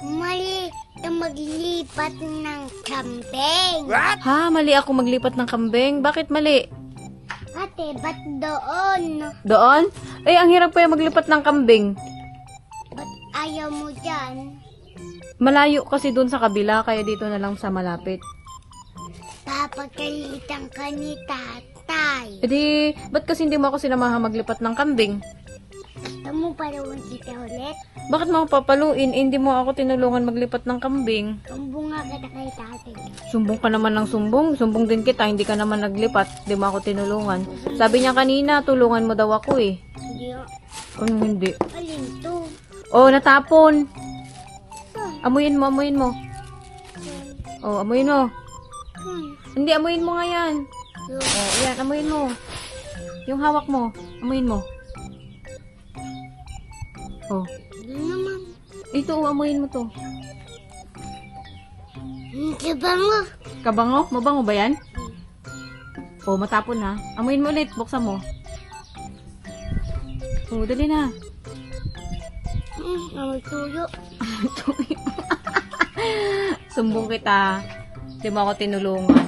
Mali na maglipat ng kambing. Ha, mali ako maglipat ng kambing. Bakit mali? Ate, ba't doon? Doon? Eh, ang hirap kaya maglipat ng kambing. Ba't ayaw mo dyan? Malayo kasi doon sa kabila, kaya dito na lang sa malapit. Papagalitan ka ni tatay. E di, ba't kasi hindi mo ako sinamahan maglipat ng kambing? Mo paluin kita ulit? Bakit mo ako papaluin? Eh, hindi mo ako tinulungan maglipat ng kambing. Kumbunga ka na kay tatay. Sumbong ka naman ng sumbong. Sumbong din kita, hindi ka naman naglipat. Hindi mo ako tinulungan. Sabi niya kanina, tulungan mo daw ako eh. Hindi o. Kung hindi. Alin to? Oh, natapon. Saan? Amuyin mo, amuyin mo. Oh, amuyin mo. Saan? Hindi, amuyin mo nga yan. Doon. Oh, yan, amuyin mo. Yung hawak mo, amuyin mo. Oh. Naman? Ito, uamuin mo to. Hmm, kabango. Kabango? Mabango ba yan? Oh, matapon na. Amuin mo ulit. Buksan mo. Oh, dali na. Mm, tuyo. tuyo. Sumbong kita. Hindi mo ako tinulungan.